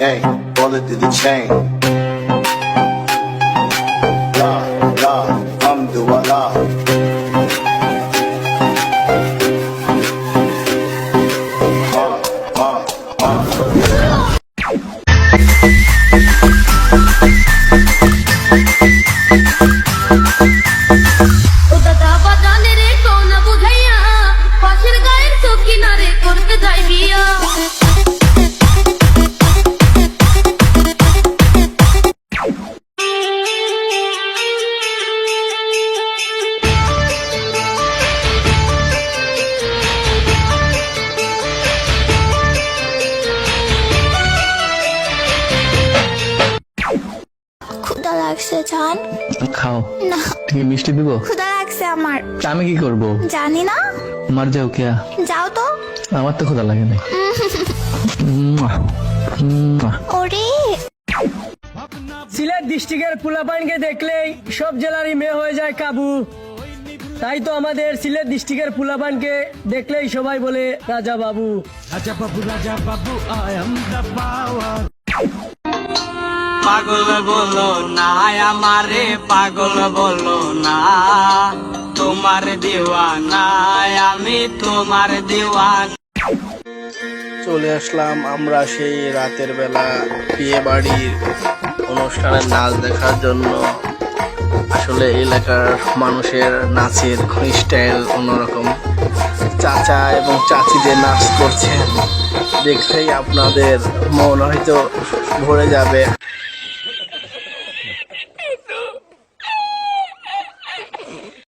gang, baller to the chain. La, la, hamdu Allah. Ha, ha, ha. লাগছে জান? খাও। না। তুমি মিষ্টি দিব? ক্ষুদা লাগছে আমার। আমি কি করব? জানি না। মার যাও কেয়া যাও তো। আমার তো খোদা লাগে না। ওরে। সিলেট ডিস্ট্রিক্টের পোলাপাইনকে দেখলেই সব জেলারই মেয়ে হয়ে যায় কাবু। তাই তো আমাদের সিলেট ডিস্ট্রিক্টের পোলাপাইনকে দেখলেই সবাই বলে রাজা বাবু। পাগল বলো না, আমারে পাগল বলো না। তোমার দিওয়ানা, আমি তোমার দিওয়ানা। চলে আসলাম আমরা সেই রাতের বেলা বিয়ে বাড়ির অনুষ্ঠানের নাচ দেখার জন্য। আসলে এলাকার মানুষের নাচের স্টাইল অন্যরকম। চাচা এবং চাচি যে নাচ করছেন, দেখলেই আপনাদের মন হয়তো ভরে যাবে।